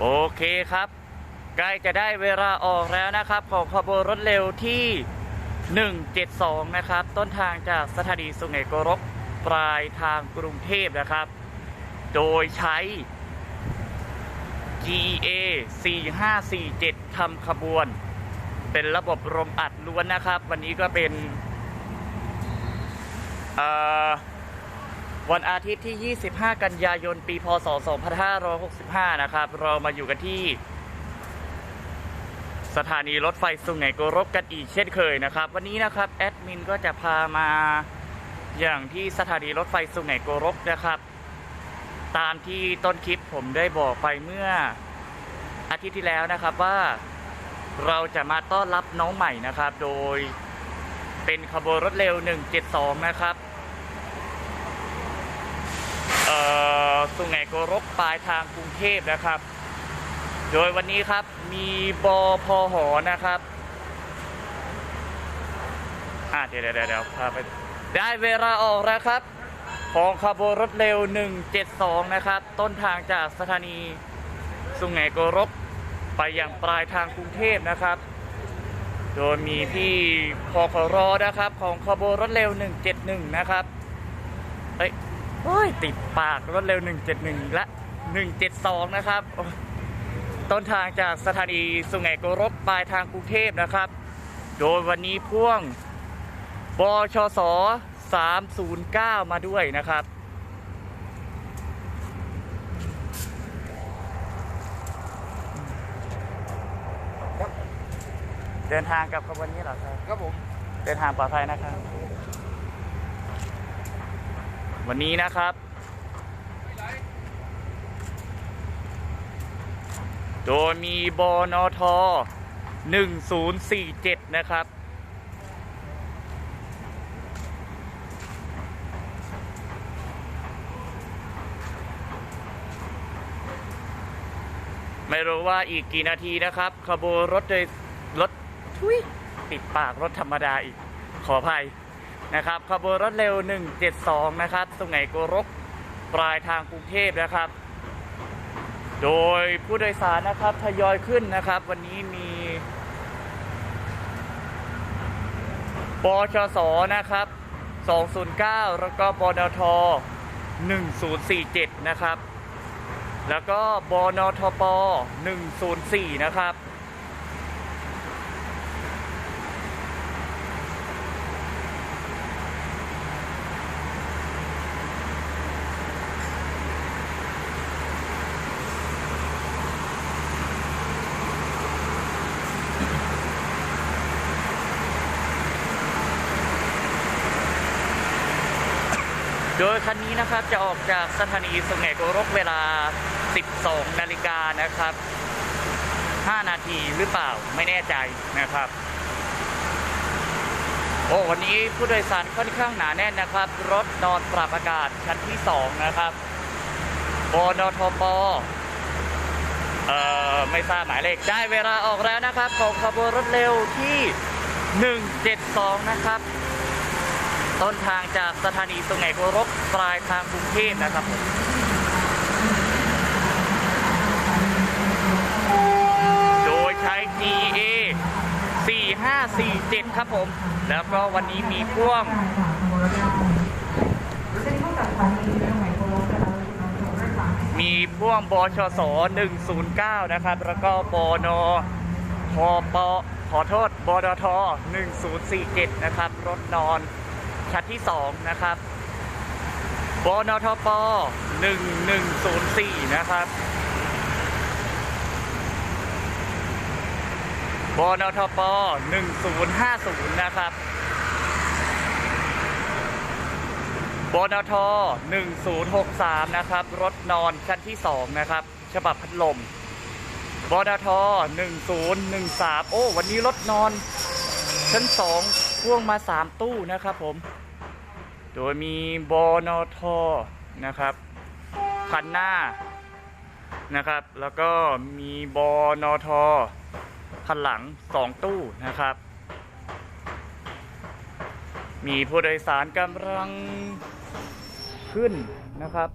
โอเคครับ ใกล้จะได้เวลาออกแล้วนะครับ ของขบวนรถเร็วที่ 172 นะครับ ต้นทางจากสถานีสุไหงโกรกปลายทางกรุงเทพนะครับ โดยใช้ GA 4547ทำขบวน เป็นระบบลมอัดล้วนนะครับ วันนี้ก็เป็น เอ่อ วันอาทิตย์ที่ 25 กันยายน ปี พศ 2565 นะครับ เรามาอยู่กันที่ สถานีรถไฟสุไหงโกรกกันอีกเช่นเคยนะครับ วันนี้นะครับแอดมินก็จะพามาอย่างที่สถานีรถไฟสุไหงโกรกนะครับ ตามที่ต้นคลิปผมได้บอกไปเมื่ออาทิตย์ที่แล้วนะครับว่าเราจะมาต้อนรับน้องใหม่นะครับ โดยเป็นขบวนรถเร็ว 172 นะครับ สุไหงโกรกปลายทางกรุงเทพนะครับ โดยวันนี้ครับมีบอพอหอนะครับอ่าเดี๋ยวเดี๋ยวเดี๋ยวพาไปได้เวลาออกแล้วครับ ของขบวนรถเร็ว 172 นะครับ ต้นทางจากสถานี สุไหงโกรกไปยังปลายทางกรุงเทพนะครับ โดยมีพี่พอพรอนะครับ ของขบวนรถเร็ว 171 นะครับเอ้ย อ้ยติดปากรถเร็ว 171อีกละ 172 นะครับ ต้นทางจากสถานีสุไหงโกรกปลายทางกรุงเทพนะครับ โดยวันนี้พ่วงบชส 309 มาด้วยนะครับเดินทางกับขบวนนี้เหรอครับ ครับผม เดินทางปลอดภัยนะครับ วันนี้นะครับ โดยมีบนท1047 นะครับ ไม่รู้ว่าอีกกี่นาทีนะครับ ขบวนรถโดยรถทุยติดปากรถธรรมดาอีก ขออภัย นะครับขบวนรถเร็ว 172 นะครับสุไหงโกรกปลายทางกรุงเทพนะครับ โดยผู้โดยสารนะครับทยอยขึ้นนะครับ วันนี้มีปชสนะครับ 209 แล้วก็ปนท1047 นะครับ แล้วก็บนทป104 นะครับ โดยคันนี้นะครับจะออกจากสถานีสุไหงโกรกเวลา 12 นาฬิกานะครับ 5 นาทีหรือเปล่าไม่แน่ใจนะครับ โอ้วันนี้ผู้โดยสารค่อนข้างหนาแน่นนะครับ รถนอนปรับอากาศชั้นที่ 2 นะครับบนทปเอ่อไม่ทราบหมายเลขได้เวลาออกแล้วนะครับ ของขบวนรถเร็วที่ 172 นะครับ ต้นทางจากสถานีสุไหงโกรกปลายทางกรุงเทพนะครับผมโดยใช้ GA 4547 ครับผม แล้วก็วันนี้มีพ่วงมีพ่วงบชส109 นะครับ แล้วก็บนพปขอโทษบดท 1047 นะครับ รถนอน ชั้นที่ 2 นะครับบนทป1104 นะครับบนทป1050 นะครับบนท1063 นะครับ รถนอนชั้นที่ 2 นะครับ ฉบับพัดลมบนท1013 โอ้ วันนี้รถนอนชั้นสองพ่วงมาสามตู้นะครับผม โดยมีบอนอทอนะครับคันหน้านะครับ แล้วก็มีบอนอทอคันหลังสองตู้นะครับ มีผู้โดยสารกำลังขึ้นนะครับ